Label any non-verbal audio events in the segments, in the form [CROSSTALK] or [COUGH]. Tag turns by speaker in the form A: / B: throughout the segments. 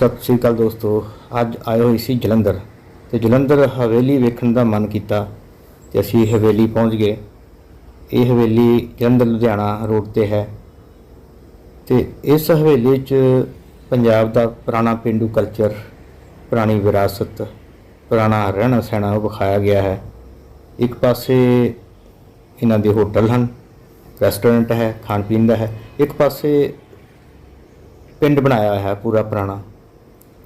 A: ਸਤਿ ਸ੍ਰੀ ਅਕਾਲ ਦੋਸਤੋ। ਅੱਜ ਆਏ ਹੋਏ ਸੀ ਜਲੰਧਰ। ਤੇ ਜਲੰਧਰ ਹਵੇਲੀ ਵੇਖਣ ਦਾ ਮਨ ਕੀਤਾ ਤੇ ਅਸੀਂ ਹਵੇਲੀ ਪਹੁੰਚ ਗਏ। ਇਹ ਹਵੇਲੀ ਜਲੰਧਰ ਲੁਧਿਆਣਾ ਰੋਡ ਤੇ ਹੈ। ਤੇ ਇਸ ਹਵੇਲੀ 'ਚ ਪੰਜਾਬ ਦਾ ਪੁਰਾਣਾ ਪਿੰਡੂ ਕਲਚਰ, ਪੁਰਾਣੀ ਵਿਰਾਸਤ, ਪੁਰਾਣਾ ਰਹਿਣਾ ਸਹਿਣਾ ਉਹ ਵਿਖਾਇਆ ਗਿਆ ਹੈ। ਇੱਕ ਪਾਸੇ ਇਹਨਾਂ ਦੇ ਹੋਟਲ ਹਨ, ਰੈਸਟੋਰੈਂਟ ਹੈ, ਖਾਣ ਪੀਣ ਦਾ ਹੈ। ਇੱਕ ਪਾਸੇ ਪਿੰਡ ਬਣਾਇਆ ਹੋਇਆ ਹੈ, ਪੂਰਾ ਪੁਰਾਣਾ।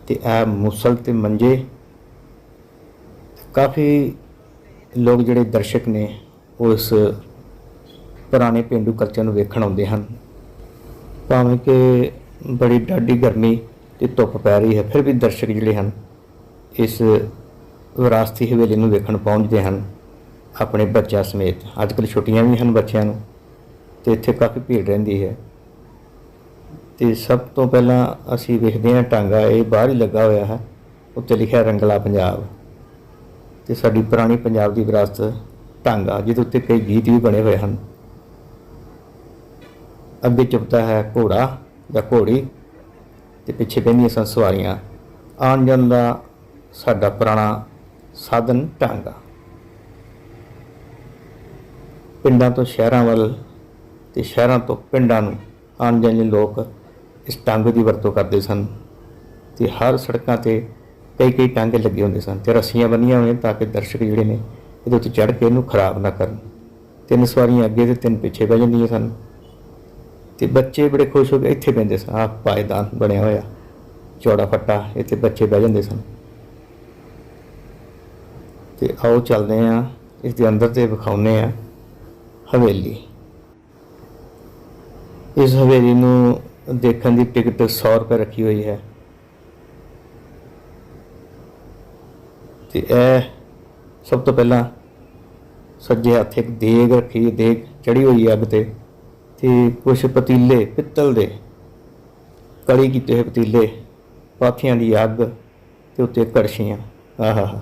A: ਤੇ ਇਹ ਮੁਸਲ ਤੇ ਮੰਜੇ। ਕਾਫੀ ਲੋਕ ਜਿਹੜੇ ਦਰਸ਼ਕ ਨੇ, ਉਹ ਇਸ ਪੁਰਾਣੇ ਪਿੰਡੂ ਕਲਚਰ ਨੂੰ ਵੇਖਣ ਆਉਂਦੇ ਹਨ। ਭਾਵੇਂ ਕਿ ਬੜੀ ਡਾਢੀ ਗਰਮੀ ਤੇ ਧੁੱਪ ਪੈ ਰਹੀ ਹੈ, ਫਿਰ ਵੀ ਦਰਸ਼ਕ ਜਿਹੜੇ ਹਨ, ਇਸ ਵਿਰਾਸਤੀ ਹਵੇਲੀ ਨੂੰ ਵੇਖਣ ਪਹੁੰਚਦੇ ਹਨ ਆਪਣੇ ਬੱਚਿਆਂ ਸਮੇਤ। ਅੱਜ ਕੱਲ੍ਹ ਛੁੱਟੀਆਂ ਵੀ ਹਨ ਬੱਚਿਆਂ ਨੂੰ, ਤੇ ਇੱਥੇ ਕਾਫੀ ਭੀੜ ਰਹਿੰਦੀ ਹੈ। ਤੇ ਸਭ ਤੋਂ ਪਹਿਲਾਂ ਅਸੀਂ ਵੇਖਦੇ ਹਾਂ ਟਾਂਗਾ, ਇਹ ਬਾਹਰ ਹੀ ਲੱਗਾ ਹੋਇਆ ਹੈ, ਉੱਤੇ ਲਿਖਿਆ ਰੰਗਲਾ ਪੰਜਾਬ। ਤੇ ਸਾਡੀ ਪੁਰਾਣੀ ਪੰਜਾਬ ਦੀ ਵਿਰਾਸਤ ਟਾਂਗਾ, ਜਿਹਦੇ ਉੱਤੇ ਕਈ ਗੀਤ ਵੀ ਬਣੇ ਹੋਏ ਹਨ। ਅੱਗੇ ਚੁਪਤਾ ਹੈ ਘੋੜਾ ਜਾਂ ਘੋੜੀ ਤੇ ਪਿੱਛੇ ਬਹਿੰਦੀਆਂ ਸਨ ਸਵਾਰੀਆਂ। ਆਉਣ ਜਾਣ ਦਾ ਸਾਡਾ ਪੁਰਾਣਾ ਸਾਧਨ ਟਾਂਗਾ। ਪਿੰਡਾਂ ਤੋਂ ਸ਼ਹਿਰਾਂ ਵੱਲ ਤੇ ਸ਼ਹਿਰਾਂ ਤੋਂ ਪਿੰਡਾਂ ਨੂੰ ਆਉਣ ਜਾਣ ਲਈ ਲੋਕ ਇਸ ਟਾਂਗੇ ਦੀ ਵਰਤੋਂ ਕਰਦੇ ਸਨ ਤੇ ਹਰ ਸੜਕਾਂ ਤੇ ਕਈ ਕਈ ਟਾਂਗੇ ਲੱਗੇ ਹੁੰਦੇ ਸਨ ਤੇ ਰੱਸੀਆਂ ਬੰਨੀਆਂ ਹੋਈਆਂ ਤਾਂ ਕਿ ਦਰਸ਼ਕ ਜਿਹੜੇ ਨੇ ਇਹਦੇ ਉੱਤੇ ਚੜ੍ਹ ਕੇ ਇਹਨੂੰ ਖਰਾਬ ਨਾ ਕਰਨ। ਤਿੰਨ ਸਵਾਰੀਆਂ ਅੱਗੇ ਤੇ ਤਿੰਨ ਪਿੱਛੇ ਬਹਿ ਜਾਂਦੀਆਂ ਸਨ ਤੇ ਬੱਚੇ ਬੜੇ ਖੁਸ਼ ਹੋ ਕੇ ਇੱਥੇ ਬਹਿੰਦੇ ਸਨ। ਆਹ ਪਾਇਦਾਨ ਬਣਿਆ ਹੋਇਆ, ਚੌੜਾ ਫੱਟਾ, ਇੱਥੇ ਬੱਚੇ ਬਹਿ ਜਾਂਦੇ ਸਨ। ਤੇ ਆਓ ਚੱਲਦੇ ਹਾਂ, ਇਸ ਦੇ ਅੰਦਰ ਤੇ ਵਿਖਾਉਨੇ ਆ ਹਵੇਲੀ। ਇਸ ਹਵੇਲੀ ਨੂੰ ਦੇਖਣ ਦੀ ਟਿਕਟ 100 ਰੁਪਏ ਰੱਖੀ ਹੋਈ ਹੈ। ਤੇ ਇਹ ਸਭ ਤੋਂ ਪਹਿਲਾਂ ਸੱਜੇ ਹੱਥ ਇੱਕ ਦੇਗ ਰੱਖੀ ਦੇਗ ਚੜੀ ਹੋਈ ਅੱਗ ਤੇ। ਤੇ ਕੁਝ ਪਤੀਲੇ ਪਿੱਤਲ ਦੇ ਕੜੀ ਕੀਤੇ ਹੋਏ ਪਤੀਲੇ, ਪਾਥੀਆਂ ਦੀ ਅੱਗ ਤੇ ਉੱਤੇ ਕੜਛੀਆਂ। ਆਹਾ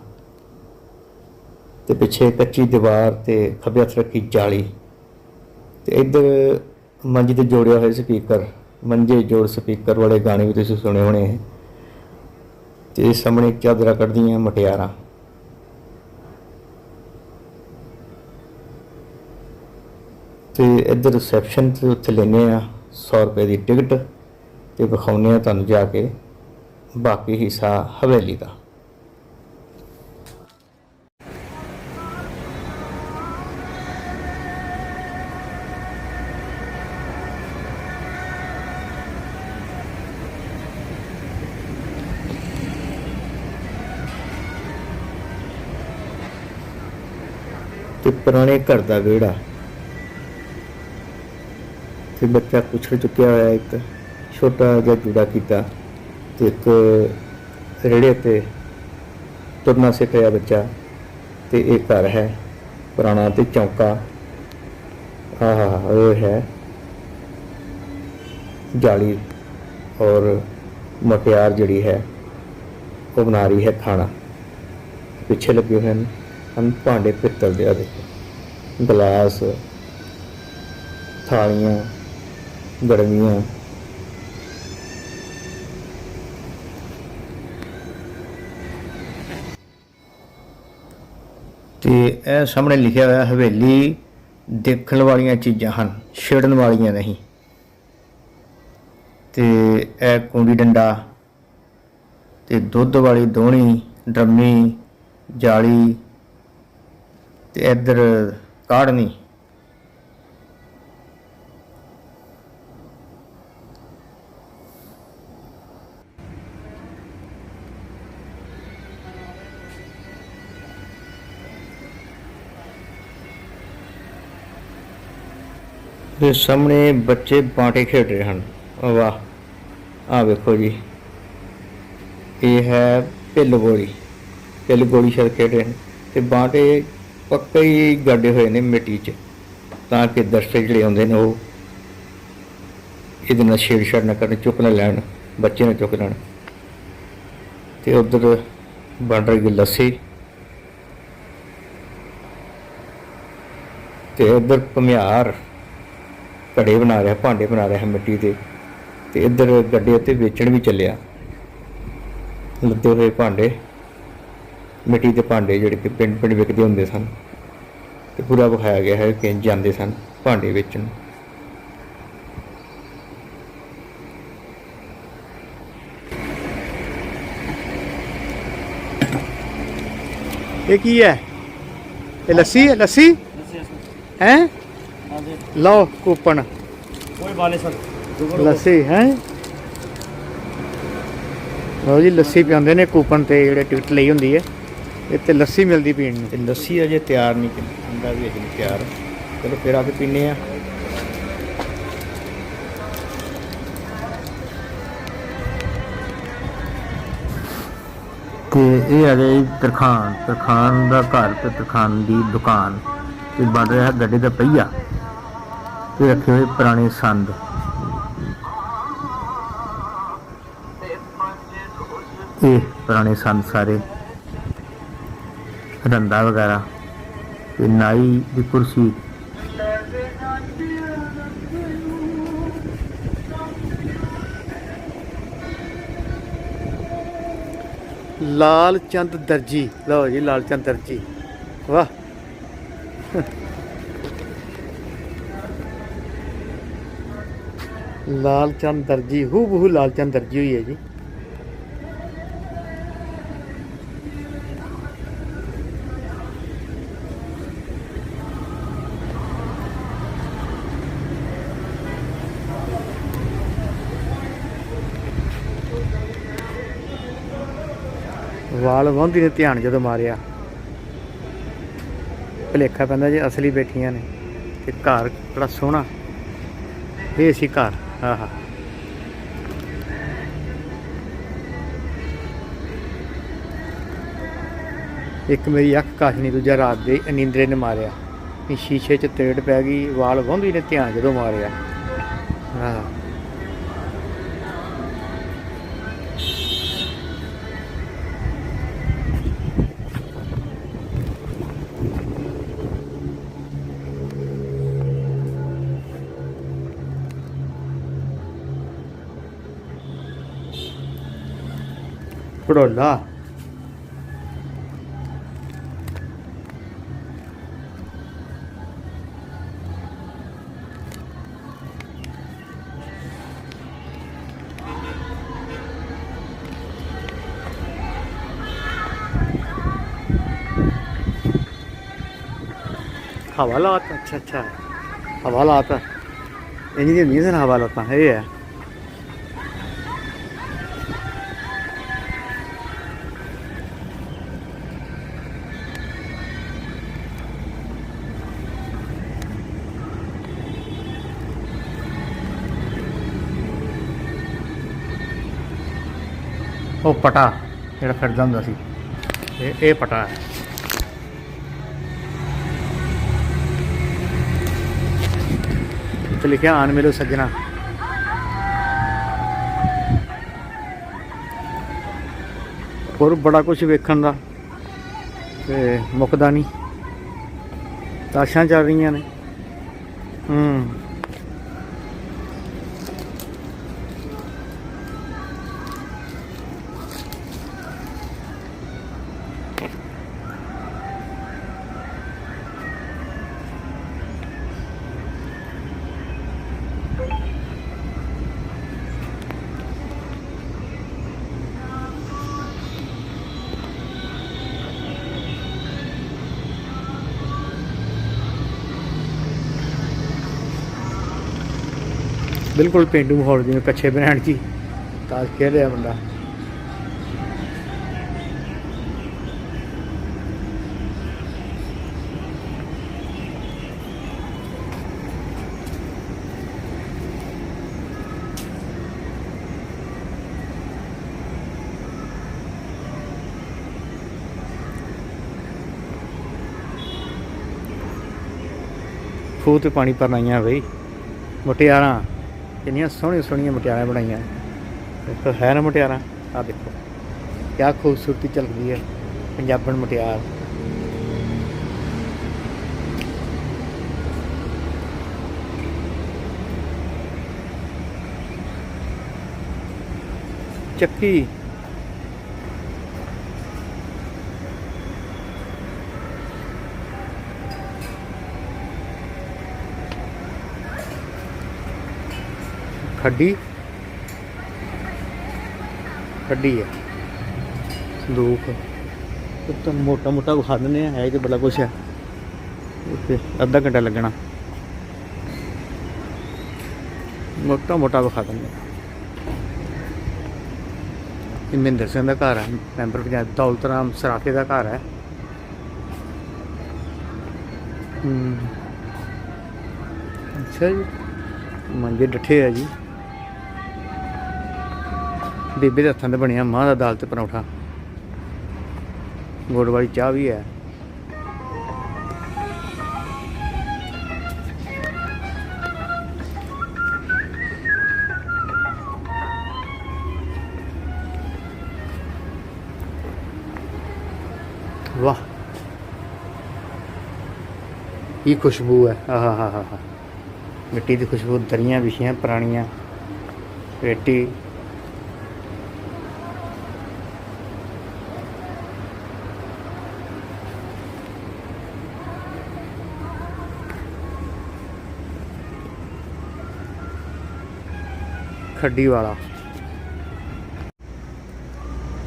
A: ਤੇ ਪਿੱਛੇ ਕੱਚੀ ਦੀਵਾਰ ਤੇ ਖੱਬੇ ਹੱਥ ਰੱਖੀ ਜਾਲੀ। ਤੇ ਇੱਧਰ ਮੰਜੀ ਤੇ ਜੋੜਿਆ ਹੋਇਆ ਸਪੀਕਰ। ਮੰਜੇ ਜੋੜ ਸਪੀਕਰ ਵਾਲੇ ਗਾਣੇ ਵੀ ਤੁਸੀਂ ਸੁਣੇ ਹੋਣੇ ਹੈ ਤੇ ਸਾਹਮਣੇ ਚਾਦਰਾਂ ਕੱਢਦੀਆਂ ਮਟਿਆਰਾਂ। ਤੇ ਇੱਧਰ ਰਿਸੈਪਸ਼ਨ ਤੇ ਉੱਥੇ ਲੈਨੇ ਆ 100 ਰੁਪਏ ਦੀ ਟਿਕਟ ਤੇ ਵਿਖਾਉਨੇ ਆ ਤੁਹਾਨੂੰ ਜਾ ਕੇ। ਬਾਕੀ ਹਿੱਸਾ ਹਵੇਲੀ ਦਾ। ਤੇ ਪੁਰਾਣੇ ਘਰ ਦਾ ਵਿਹੜਾ। ਤੇ ਬੱਚਾ ਕੁਛੜ ਚੁੱਕਿਆ ਹੋਇਆ ਇੱਕ ਛੋਟਾ ਜਿਹਾ ਜੁੜਾ ਕੀਤਾ ਤੇ ਇੱਕ ਰੇੜੇ ਤੇ ਤੁਰਨਾ ਸਿੱਖ ਰਿਹਾ ਬੱਚਾ ਤੇ ਇਹ ਘਰ ਹੈ ਪੁਰਾਣਾ ਤੇ ਚੌਂਕਾ। ਆਹ, ਉਹ ਹੈ ਜਾਲੀ ਔਰ ਮਟਿਆਰ ਜਿਹੜੀ ਹੈ, ਉਹ ਬਣਾ ਰਹੀ ਹੈ ਖਾਣਾ। ਪਿੱਛੇ ਲੱਗੇ ਹੋਏ ਹਨ। ਹਨ ਭਾਂਡੇ ਪਿੱਤਲ ਦੇ ਆ ਦੇਖੋ। ਗਲਾਸ, ਥਾਲੀਆਂ, ਗੜਵੀਆਂ। ਤੇ ਇਹ ਸਾਹਮਣੇ ਲਿਖਿਆ ਹੋਇਆ ਹਵੇਲੀ ਦੇਖਣ ਵਾਲੀਆਂ ਚੀਜ਼ਾਂ ਹਨ, ਛੇੜਨ ਵਾਲੀਆਂ ਨਹੀਂ। ਤੇ ਇਹ ਕੁੰਡੀ ਡੰਡਾ, ਤੇ ਦੁੱਧ ਵਾਲੀ ਦੋਹਣੀ ਡਰਮੀ, ਜਾਲੀ ਤੇ ਇੱਧਰ ਕਾੜਨੀ। ਇਹ ਸਾਹਮਣੇ ਬੱਚੇ ਬਾਂਟੇ ਖੇਡ ਰਹੇ ਹਨ। ਵਾਹ ਆ ਵੇਖੋ ਜੀ। ਇਹ ਹੈ ਪਿੱਲ ਗੋਲੀ। ਪਿੱਲ ਗੋਲੀ ਸ਼ਾਇਦ ਖੇਡ ਰਹੇ ਨੇ ਤੇ ਬਾਂਟੇ ਪੱਕੇ ਹੀ ਗੱਡੇ ਹੋਏ ਨੇ ਮਿੱਟੀ 'ਚ, ਤਾਂ ਕਿ ਦਰਸ਼ਕ ਜਿਹੜੇ ਆਉਂਦੇ ਨੇ ਉਹ ਇਹਦੇ ਨਾਲ ਛੇੜਛਾੜ ਨਾ ਕਰਨ, ਚੁੱਕ ਨਾ ਲੈਣ, ਬੱਚੇ ਨਾ ਚੁੱਕ ਲੈਣ। ਤੇ ਉਧਰ ਬਣ ਰਹੀ ਲੱਸੀ। ਤੇ ਉਧਰ ਘੁਮਿਆਰ ਘੜੇ ਬਣਾ ਰਿਹਾ, ਭਾਂਡੇ ਬਣਾ ਰਿਹਾ ਮਿੱਟੀ ਦੇ। ਤੇ ਇੱਧਰ ਗੱਡੇ ਉੱਤੇ ਵੇਚਣ ਵੀ ਚੱਲਿਆ। ਲੱਦੇ ਹੋਏ ਭਾਂਡੇ, ਮਿੱਟੀ ਦੇ ਭਾਂਡੇ ਜਿਹੜੇ ਕਿ ਪਿੰਡ ਪਿੰਡ ਵਿਕਦੇ ਹੁੰਦੇ ਸਨ। ਤੇ ਪੂਰਾ ਵਿਖਾਇਆ ਗਿਆ ਹੈ ਕਿ ਜਾਂਦੇ ਸਨ ਭਾਂਡੇ ਵੇਚਣ।
B: ਇਹ ਕੀ ਹੈ? ਇਹ ਲੱਸੀ ਹੈ? ਲੱਸੀ? ਹੈ ਲਓ ਕੂਪਨ।
C: ਕੋਈ ਬਾਲੇ ਸਰ।
B: ਲੱਸੀ ਹੈ? ਲਓ ਜੀ ਲੱਸੀ ਪਿਆਉਂਦੇ ਨੇ ਕੂਪਨ ਤੇ ਜਿਹੜੇ ਟਿਕਟ ਲਈ ਹੁੰਦੀ ਹੈ। ਇੱਥੇ ਲੱਸੀ ਮਿਲਦੀ ਪੀਣ ਨੂੰ।
A: ਤੇ ਲੱਸੀ ਅਜੇ ਤਿਆਰ ਨਹੀਂ ਅੰਡਾ ਵੀ ਅਜੇ ਨਹੀਂ ਤਿਆਰ। ਚਲੋ ਫਿਰ ਆ ਕੇ ਪੀਨੇ ਆ ਤੇ ਇਹ ਆ ਗਈ ਤਰਖਾਨ ਤਰਖਾਨ ਦਾ ਘਰ ਤੇ ਤਰਖਾਨ ਦੀ ਦੁਕਾਨ। ਤੇ ਬਣ ਰਿਹਾ ਗੱਡੇ ਦਾ ਪਹੀਆ। ਤੇ ਰੱਖੇ ਹੋਏ ਪੁਰਾਣੇ ਸੰਦ। ਇਹ ਪੁਰਾਣੇ ਸੰਦ ਸਾਰੇ। ਰੰਦਾ ਵਗੈਰਾ ਤੇ ਨਾਈ ਦੀ ਕੁਰਸੀ
B: ਲਾਲ ਚੰਦ ਦਰਜੀ ਲਓ ਜੀ ਲਾਲ ਚੰਦ ਦਰਜੀ ਵਾਹ ਲਾਲ ਚੰਦ ਦਰਜੀ ਹੂ ਬਹੂ ਲਾਲ ਚੰਦ ਦਰਜੀ ਹੋਈ ਹੈ ਜੀ ਵਾਲ ਵਾਹੁੰਦੀ ਨੇ ਧਿਆਨ ਜਦੋਂ ਮਾਰਿਆ। ਭਲੇਖਾ ਪੈਂਦਾ ਜੇ ਅਸਲੀ ਬੈਠੀਆਂ ਨੇ ਤੇ ਘਰ ਬੜਾ ਸੋਹਣਾ। ਇਹ ਸੀ ਘਰ, ਆਹਾ। ਇੱਕ ਮੇਰੀ ਅੱਖ ਕਾਸ਼ਨੀ ਦੂਜਾ ਰਾਤ ਦੇ ਅਨਿੰਦਰੇ ਨੇ ਮਾਰਿਆ। ਇਹ ਸ਼ੀਸ਼ੇ 'ਚ ਤੇੜ ਪੈ ਗਈ, ਵਾਲ ਵਾਹੁੰਦੀ ਨੇ ਧਿਆਨ ਜਦੋਂ ਮਾਰਿਆ। ਆਹ। ਪੜੋਲਾ ਹਵਾਲਾਤ ਅੱਛਾ ਅੱਛਾ ਹਵਾਲਾਤ ਇਹ ਨਹੀਂ ਨਹੀਂ ਸਨ ਹਵਾਲਾਤਾਂ ਇਹ ਹੈ ਉਹ ਪਟਾ ਜਿਹੜਾ ਫਿਰਦਾ ਹੁੰਦਾ ਸੀ। ਇਹ ਇਹ ਪਟਾ ਹੈ। ਤੇ ਲਿਖਿਆ ਆਨ ਮਿਲੋ ਸੱਜਣਾ। ਹੋਰ ਬੜਾ ਕੁਝ ਵੇਖਣ ਦਾ ਤੇ ਮੁੱਕਦਾ ਨਹੀਂ। ਤਾਸ਼ਾਂ ਚੱਲ ਰਹੀਆਂ ਨੇ। ਹੂੰ। ਬਿਲਕੁਲ ਪੇਂਡੂ ਮਾਹੌਲ, ਜਿਵੇਂ ਕੱਛੇ ਬਣਾਉਣ ਜੀ। ਤਾਸ਼ ਖੇਡ ਰਿਹਾ ਬੰਦਾ ਖੂਹ ਤੇ ਪਾਣੀ ਭਰਨ ਆਈਆਂ ਬਈ। ਮੁਟਿਆਰਾਂ। ਕਿੰਨੀਆਂ ਸੋਹਣੀਆਂ ਸੋਹਣੀਆਂ ਮੁਟਿਆਰਾਂ ਬਣਾਈਆਂ ਦੇਖੋ ਹੈ ਨਾ ਮੁਟਿਆਰਾਂ। ਆ ਦੇਖੋ ਕਿਆ ਖੂਬਸੂਰਤੀ ਝਲਕਦੀ ਹੈ ਪੰਜਾਬਣ ਮੁਟਿਆਰ। ਚੱਕੀ। ਖੱਡੀ। ਖੱਡੀ ਹੈ। ਸੰਦੂਕ। ਇਹ ਤਾਂ ਮੋਟਾ ਮੋਟਾ ਵਿਖਾ ਦਿੰਦੇ ਆ, ਹੈ ਤੇ ਬੜਾ ਕੁਛ ਹੈ। ਉੱਤੇ ਅੱਧਾ ਘੰਟਾ ਲੱਗਣਾ। ਮੋਟਾ ਮੋਟਾ ਵਿਖਾ ਦਿੰਦੇ ਆ। ਇਹ ਮਹਿੰਦਰ ਸਿੰਘ ਦਾ ਘਰ ਹੈ, ਮੈਂਬਰ ਪੰਜਾਬ, ਦੌਲਤ ਰਾਮ ਸਰਾਫੇ ਦਾ ਘਰ ਹੈ। ਅੱਛਾ ਜੀ। ਮੰਜੇ ਡੱਠੇ ਆ ਜੀ। ਬੇਬੇ ਦੇ ਹੱਥਾਂ ਤੇ ਬਣਿਆ ਮਾਂ ਦਾ ਦਾਲ ਤੇ ਪਰੌਂਠਾ। ਗੁੜ ਵਾਲੀ ਚਾਹ ਵੀ ਹੈ। ਵਾਹ। ਇਹ ਖੁਸ਼ਬੂ ਹੈ। ਆਹ ਹਾ ਹਾ ਹਾ ਮਿੱਟੀ ਦੀ ਖੁਸ਼ਬੂ, ਦਰੀਆਂ ਵਿਛੀਆਂ, ਪੁਰਾਣੀਆਂ। ਪੇਟੀ ਖੱਡੀ ਵਾਲਾ।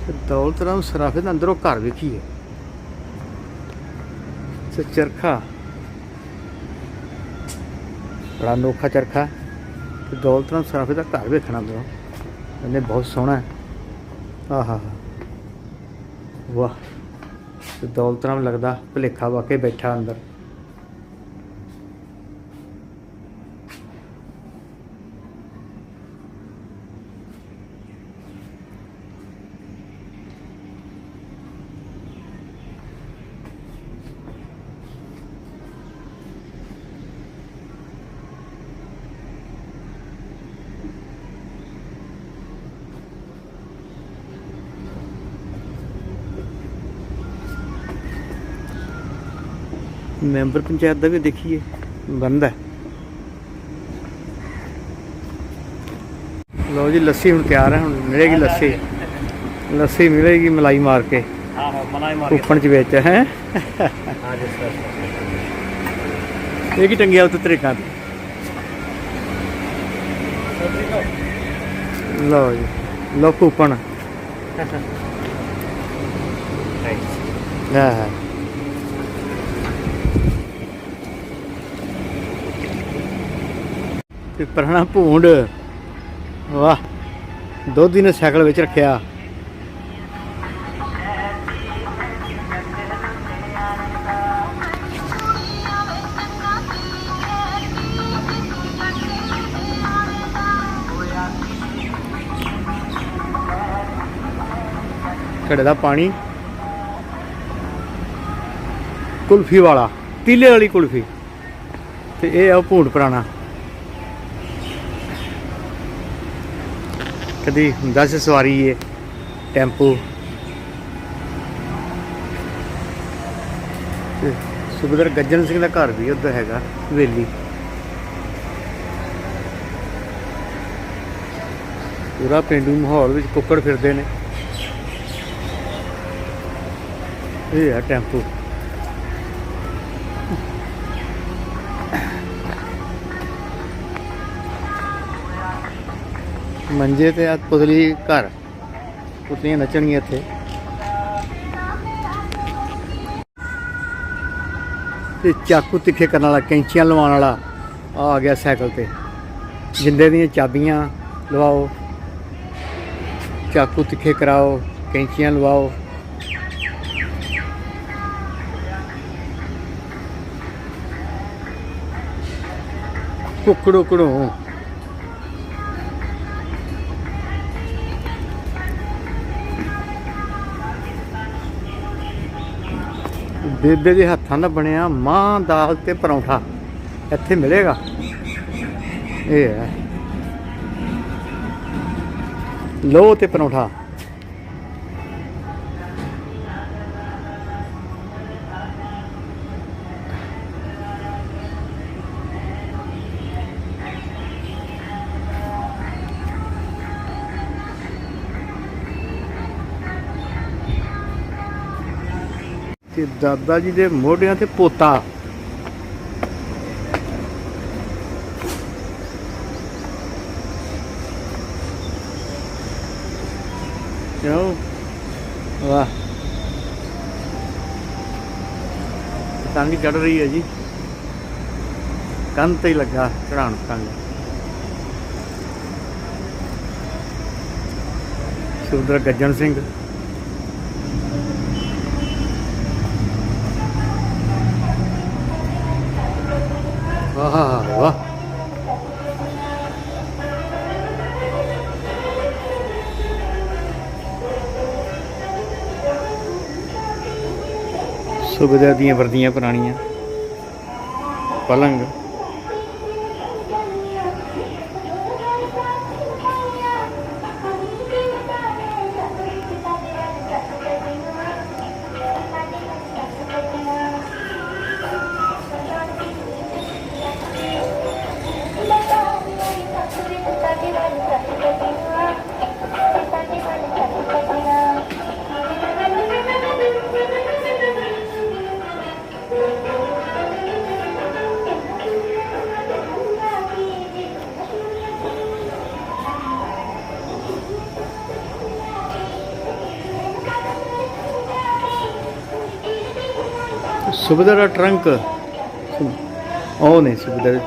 B: ਤੇ ਦੌਲਤ ਸਰਾਫੇ ਦੇ ਅੰਦਰੋਂ ਘਰ ਵੇਖੀਏ। ਤੇ ਚਰਖਾ। ਬੜਾ ਅਨੋਖਾ ਚਰਖਾ। ਤੇ ਦੌਲਤ ਸਰਾਫੇ ਦਾ ਘਰ ਵੇਖਣਾ ਬਰੋ ਇਹਨੇ ਬਹੁਤ ਸੋਹਣਾ ਹੈ। ਆਹਾ। ਵਾਹ। ਤੇ ਦੌਲਤ ਰਾਮ ਲੱਗਦਾ ਭੁਲੇਖਾ ਵਾਕੇ ਬੈਠਾ ਅੰਦਰ। ਮੈਂਬਰ ਪੰਚਾਇਤ ਦਾ ਵੀ ਦੇਖੀਏ ਬੰਦਾ ਲਓ ਜੀ ਲੱਸੀ ਹੁਣ ਤਿਆਰ ਹੈ ਹੁਣ ਮਿਲੇਗੀ ਲੱਸੀ। ਲੱਸੀ ਮਿਲੇਗੀ ਮਲਾਈ ਮਾਰ ਕੇ। ਹਾਂ ਚ ਵੇਚ ਹੈ ਇਹ ਕੀ ਟੰਗਿਆ ਉੱਤੇ ਤਰੀਕਾ ਲਓ ਜੀ ਲੋ ਕੂਪਨ [LAUGHS] ਹਾਂ ਹਾਂ। ਤੇ ਪੁਰਾਣਾ ਭੂੰਡ। ਵਾਹ, ਦੋਧੀ ਨੇ ਸਾਈਕਲ ਵਿੱਚ ਰੱਖਿਆ। ਘੜੇ ਦਾ ਪਾਣੀ। ਕੁਲਫੀ ਵਾਲਾ, ਤੀਲੇ ਵਾਲੀ ਕੁਲਫੀ। ਤੇ ਇਹ ਆ ਭੂੰਡ ਪੁਰਾਣਾ। ਕਦੀ ਹੁੰਦਾ ਸੀ ਸਵਾਰੀ ਇਹ ਟੈਂਪੂ? ਤੇ ਸੁਬਦਰ ਗੱਜਣ ਸਿੰਘ ਦਾ ਘਰ ਵੀ ਉੱਧਰ ਹੈਗਾ, ਹਵੇਲੀ। ਪੂਰਾ ਪਿੰਡੂ ਮਾਹੌਲ ਵਿੱਚ ਕੁੱਕੜ ਫਿਰਦੇ ਨੇ। ਇਹ ਆ ਟੈਂਪੂ। ਮੰਜੇ ਤੇ ਆ ਪੁਤਲੀ ਘਰ। ਪੁਤਲੀਆਂ ਨੱਚਣਗੀਆਂ ਇੱਥੇ। ਤੇ ਚਾਕੂ ਤਿੱਖੇ ਕਰਨ ਵਾਲਾ, ਕੈਂਚੀਆਂ ਲਵਾਉਣ ਵਾਲਾ ਆ ਗਿਆ ਸਾਈਕਲ ਤੇ। ਜਿੰਦੇ ਦੀਆਂ ਚਾਬੀਆਂ ਲਵਾਓ। ਚਾਕੂ ਤਿੱਖੇ ਕਰਾਓ, ਕੈਂਚੀਆਂ ਲਵਾਓ। ਕੁੱਕੜੋ ਕੁੜੋ ਬੇਬੇ ਦੇ ਹੱਥਾਂ ਦਾ ਬਣਿਆ ਮਾਂ ਦਾਲ ਤੇ ਪਰੌਂਠਾ। ਇੱਥੇ ਮਿਲੇਗਾ। ਇਹ ਹੈ। ਲੋ ਤੇ ਪਰੌਂਠਾ। ਤੇ ਦਾਦਾ ਜੀ ਦੇ ਮੋਢਿਆਂ ਤੇ ਪੋਤਾ। ਕਿਉਂ? ਵਾਹ। ਤੰਗ ਚੜ ਰਹੀ ਹੈ ਜੀ। ਕੰਨ ਤੇ ਲੱਗਾ ਚੜਾਉਣ ਤੰਗ। ਸੁਦਰ ਗੱਜਣ ਸਿੰਘ। ਵਾਹ ਵਾਹ। ਸੁਬਿਧਾ ਦੀਆਂ ਵਰਦੀਆਂ ਪੁਰਾਣੀਆਂ। ਪਲੰਗ। ਸੁਬਿਧਾ ਟਰੰਕ ਉਹ ਨਹੀਂ ਸੁਬਿਧਾ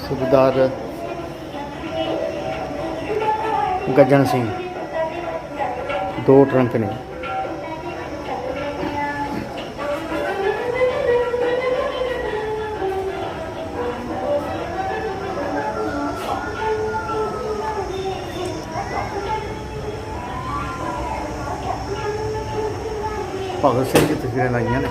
B: ਸੁਬਦਾਰ ਗੱਜਣ ਸਿੰਘ ਦੋ ਟਰੰਕ ਨੇ ਭਗਤ ਸਿੰਘ ਦੀ ਤਸਵੀਰਾਂ ਲਾਈਆਂ ਨੇ